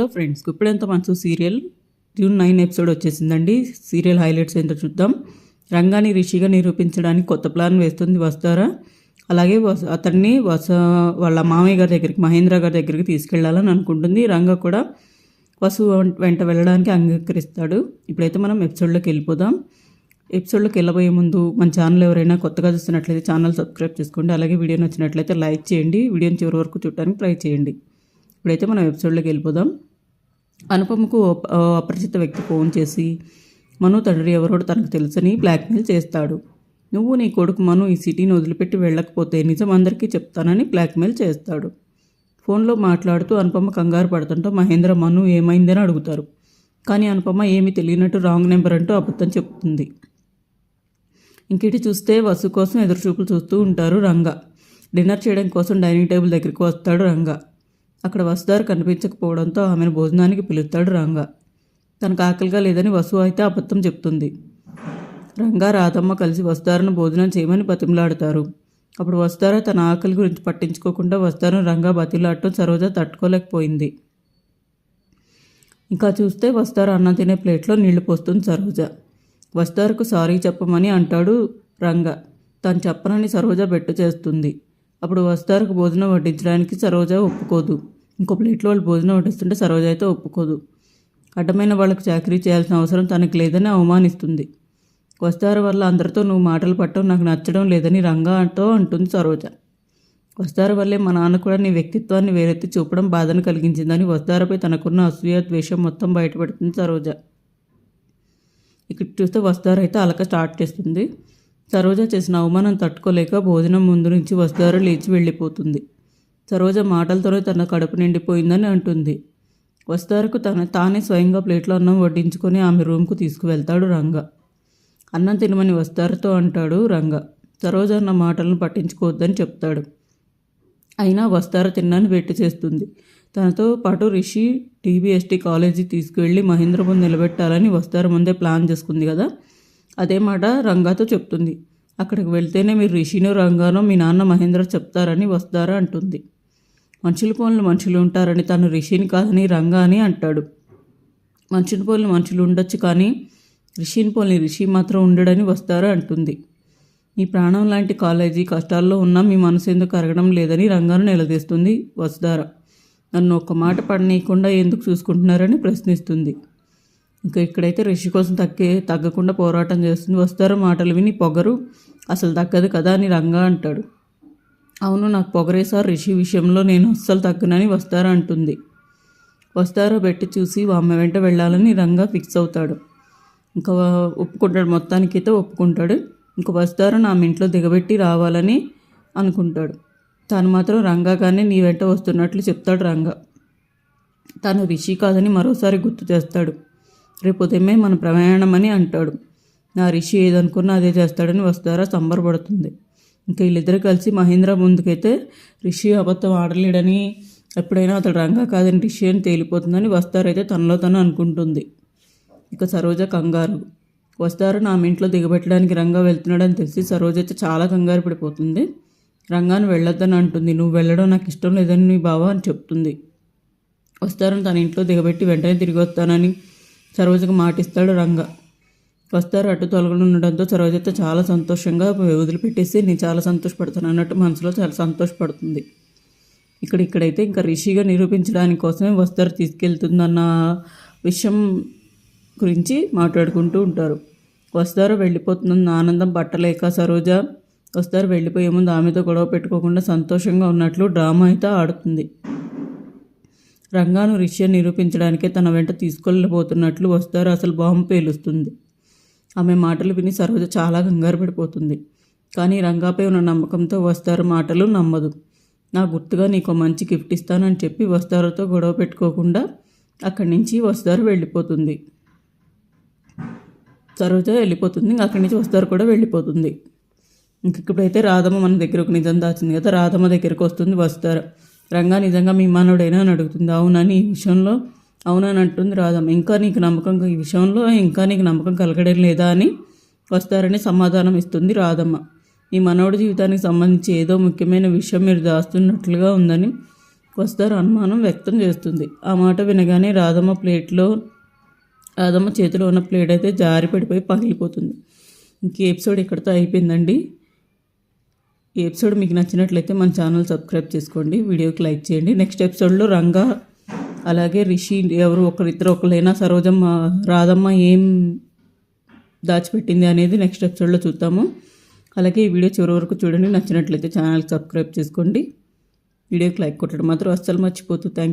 Hello friends ఇప్పుడెంత మనసు serial? June nine episode వచ్చేసిందండి. సీరియల్ హైలైట్స్ ఏంటో చూద్దాం. రంగాని రిషిగా నిరూపించడానికి కొత్త ప్లాన్ వేస్తుంది వస్తారా అలాగే అతన్ని వస వాళ్ళ మామయ్య గారి దగ్గరికి మహేంద్ర గారి దగ్గరికి తీసుకెళ్ళాలని అనుకుంటుంది. రంగ కూడా వసు వెంట వెళ్ళడానికి అంగీకరిస్తాడు. ఇప్పుడైతే మనం ఎపిసోడ్లోకి వెళ్ళిపోదాం. ఎపిసోడ్లోకి వెళ్ళబోయే ముందు మన ఛానల్ ఎవరైనా కొత్తగా చూస్తున్నట్లయితే ఛానల్ సబ్స్క్రైబ్ చేసుకోండి. అలాగే వీడియో నచ్చినట్లయితే లైక్ చేయండి. వీడియోని చివరి వరకు చూడడానికి ట్రై చేయండి. ఇప్పుడైతే మనం ఎపిసోడ్లోకి వెళ్ళిపోదాం. అనుపమకు అపరిచిత వ్యక్తి ఫోన్ చేసి మను తండ్రి ఎవరో తనకు తెలుసని బ్లాక్మెయిల్ చేస్తాడు. నువ్వు నీ కొడుకు మను ఈ సిటీని వదిలిపెట్టి వెళ్ళకపోతే నిజం అందరికీ చెప్తానని బ్లాక్మెయిల్ చేస్తాడు. ఫోన్లో మాట్లాడుతూ అనుపమ కంగారు పడుతుంటే మహేంద్ర మను ఏమైందని అడుగుతారు. కానీ అనుపమ ఏమీ తెలియనట్టు రాంగ్ నెంబర్ అంటూ అబద్ధం చెప్తుంది. ఇంకిటి చూస్తే వసు కోసం ఎదురుచూపులు చూస్తూ ఉంటారు రంగ. డిన్నర్ చేయడం కోసం డైనింగ్ టేబుల్ దగ్గరికి వస్తాడు రంగ. అక్కడ వసుదారు కనిపించకపోవడంతో ఆమెను భోజనానికి పిలుస్తాడు రంగ. తనకు ఆకలిగా లేదని వసు అయితే అబద్ధం చెప్తుంది. రంగా రాధమ్మ కలిసి వస్తారను భోజనం చేయమని బతిమలాడతారు. అప్పుడు వస్తారా తన ఆకలి గురించి పట్టించుకోకుండా వస్తారని రంగా బతిలాడటం సరోజ తట్టుకోలేకపోయింది. ఇంకా చూస్తే వస్తారు అన్నం తినే ప్లేట్లో నీళ్ళు పోస్తుంది సరోజ. వస్తారుకు సారీ చెప్పమని అంటాడు రంగ. తను చెప్పనని సరోజ బెట్టు చేస్తుంది. అప్పుడు వస్తారుకు భోజనం వడ్డించడానికి సరోజ ఒప్పుకోదు. ఇంకో ప్లేట్లో వాళ్ళు భోజనం వడ్డిస్తుంటే సరోజ అయితే ఒప్పుకోదు. అడ్డమైన వాళ్ళకు చాకరీ చేయాల్సిన అవసరం తనకు లేదని అవమానిస్తుంది. వస్తారు వల్ల అందరితో నువ్వు మాటలు పట్టడం నాకు నచ్చడం లేదని రంగాతో అంటుంది సరోజ. వస్తారు వల్లే మా నాన్న కూడా నీ వ్యక్తిత్వాన్ని వేరెత్తి చూపడం బాధను కలిగించిందని వస్తారపై తనకున్న అసూయ ద్వేషం మొత్తం బయటపడుతుంది సరోజ. ఇక్కడ చూస్తే వస్తారు అయితే అలక స్టార్ట్ చేస్తుంది. సరోజ చేసిన అవమానం తట్టుకోలేక భోజనం ముందు నుంచి వస్తారు లేచి వెళ్ళిపోతుంది. సరోజ మాటలతోనే తన కడుపు నిండిపోయిందని అంటుంది. వస్తారకు తన తానే స్వయంగా ప్లేట్లో అన్నం వడ్డించుకొని ఆమె రూమ్కు తీసుకువెళ్తాడు రంగ. అన్నం తినమని వస్తారుతో అంటాడు రంగ. సరోజ అన్న మాటలను పట్టించుకోవద్దని చెప్తాడు. అయినా వస్తారా తిన్నాను వెట్టి చేస్తుంది. తనతో పాటు రిషి టీబీఎస్టీ కాలేజీ తీసుకువెళ్ళి మహేంద్ర ముందు నిలబెట్టాలని వస్తార ముందే ప్లాన్ చేసుకుంది కదా? అదే మాట రంగాతో చెప్తుంది. అక్కడికి వెళ్తేనే మీరు రిషినో రంగానో మీ నాన్న మహేంద్ర చెప్తారని వస్తారా అంటుంది. మనుషుల పనులు మనుషులు ఉంటారని తను రిషిని కాదని రంగా అని అంటాడు. మనుషుల పనులు మనుషులు ఉండొచ్చు కానీ రిషిని పోలిని రిషి మాత్రం ఉండడని వస్తారా అంటుంది. మీ ప్రాణం లాంటి కాలేజీ కష్టాల్లో ఉన్నా మీ మనసు ఎందుకు కరగడం లేదని రంగాను నిలదీస్తుంది వసుధార. నన్ను ఒక్క మాట పడనీయకుండా ఎందుకు చూసుకుంటున్నారని ప్రశ్నిస్తుంది. ఇంకా ఇక్కడైతే రిషి కోసం తగ్గే తగ్గకుండా పోరాటం చేస్తుంది వస్తారో మాటలు విని పొగరు అసలు తగ్గదు కదా అని రంగా అంటాడు. అవును నాకు పొగరేసారు రిషి విషయంలో నేను అస్సలు తగ్గనని వస్తారా అంటుంది. వస్తారో పెట్టి చూసి ఆమె వెంట వెళ్ళాలని రంగా ఫిక్స్ అవుతాడు. ఇంకా ఒప్పుకుంటాడు మొత్తానికైతే ఒప్పుకుంటాడు. ఇంక వస్తారో నా ఇంట్లో దిగబెట్టి రావాలని అనుకుంటాడు. తను మాత్రం రంగా కానీ నీ వెంట వస్తున్నట్లు చెప్తాడు రంగా. తను రిషి కాదని మరోసారి గుర్తు చేస్తాడు. రేపు ఉదయమే మన ప్రయాణం అని అంటాడు. నా రిషి ఏదనుకున్నా అదే చేస్తాడని వస్తారా సంబరపడుతుంది. ఇంకా వీళ్ళిద్దరు కలిసి మహేంద్ర ముందుకైతే రిషి అబద్ధం ఆడలేడని ఎప్పుడైనా అతడు రంగా కాదని రిషి అని తేలిపోతుందని వస్తారైతే తనలో తను అనుకుంటుంది. ఇక సరోజ కంగారు. వస్తారు నా ఇంట్లో దిగబెట్టడానికి రంగా వెళ్తున్నాడని తెలిసి సరోజ అయితే చాలా కంగారు పడిపోతుంది. రంగాను వెళ్ళొద్దని అంటుంది. నువ్వు వెళ్ళడం నాకు ఇష్టం లేదని నీ బావ అని చెప్తుంది. వస్తారని తన ఇంట్లో దిగబెట్టి వెంటనే తిరిగి వస్తానని సరోజకు మాటిస్తాడు రంగా. వస్తారు అటు తొలగనుండడంతో సరోజత చాలా సంతోషంగా వదిలిపెట్టేసి నేను చాలా సంతోషపడతాను అన్నట్టు మనసులో చాలా సంతోషపడుతుంది. ఇక్కడ ఇక్కడైతే ఇంకా రిషిగా నిరూపించడానికి కోసమే వస్తారు తీసుకెళ్తుందన్న విషయం గురించి మాట్లాడుకుంటూ ఉంటారు. వస్తారు వెళ్ళిపోతుందన్న ఆనందం పట్టలేక సరోజ వస్తారు వెళ్ళిపోయే ముందు ఆమెతో గొడవ పెట్టుకోకుండా సంతోషంగా ఉన్నట్లు డ్రామా అయితే ఆడుతుంది. రంగాను రిష్య నిరూపించడానికే తన వెంట తీసుకెళ్ళబోతున్నట్లు వస్తారు అసలు బాంబు పేలుస్తుంది. ఆమె మాటలు విని సరోజ చాలా కంగారు పడిపోతుంది. కానీ రంగాపై ఉన్న నమ్మకంతో వస్తారు మాటలు నమ్మదు. నా గుర్తుగా నీకు మంచి గిఫ్ట్ ఇస్తానని చెప్పి వస్తారుతో గొడవ పెట్టుకోకుండా అక్కడి నుంచి వస్తారు వెళ్ళిపోతుంది. సరోజ వెళ్ళిపోతుంది. ఇంకా అక్కడి నుంచి వస్తారు కూడా వెళ్ళిపోతుంది. ఇంక ఇప్పుడైతే రాధమ్మ మన దగ్గర ఒక నిజం దాచింది కదా. రాధమ్మ దగ్గరికి వస్తుంది వస్తారు. రంగా నిజంగా మీ మానవుడైనా అని అడుగుతుంది. అవునని ఈ విషయంలో? అవునని రాధమ్మ. ఇంకా నీకు నమ్మకం ఈ విషయంలో ఇంకా నీకు నమ్మకం కలగడం లేదా అని వస్తారని సమాధానం ఇస్తుంది రాధమ్మ. ఈ మనవడి జీవితానికి సంబంధించి ఏదో ముఖ్యమైన విషయం మీరు దాస్తున్నట్లుగా ఉందని వస్తారు అనుమానం వ్యక్తం చేస్తుంది. ఆ మాట వినగానే రాధమ్మ ప్లేట్లో రాధమ్మ చేతిలో ఉన్న ప్లేట్ అయితే జారి పడిపోయి పగిలిపోతుంది. ఇంక ఎపిసోడ్ ఇక్కడితో అయిపోయిందండి. ఈ ఎపిసోడ్ మీకు నచ్చినట్లయితే మన ఛానల్ సబ్స్క్రైబ్ చేసుకోండి వీడియోకి లైక్ చేయండి. నెక్స్ట్ ఎపిసోడ్లో రంగా అలాగే రిషి ఎవరు ఒకరిద్దరు ఒకరైనా సరోజమ్మ రాధమ్మ ఏం దాచిపెట్టింది అనేది నెక్స్ట్ ఎపిసోడ్లో చూద్దాము. అలాగే ఈ వీడియో చివరి వరకు చూడండి. నచ్చినట్లయితే ఛానల్కి సబ్స్క్రైబ్ చేసుకోండి. వీడియోకి లైక్ కొట్టడం మాత్రం అస్సలు మర్చిపోతూ. Thank you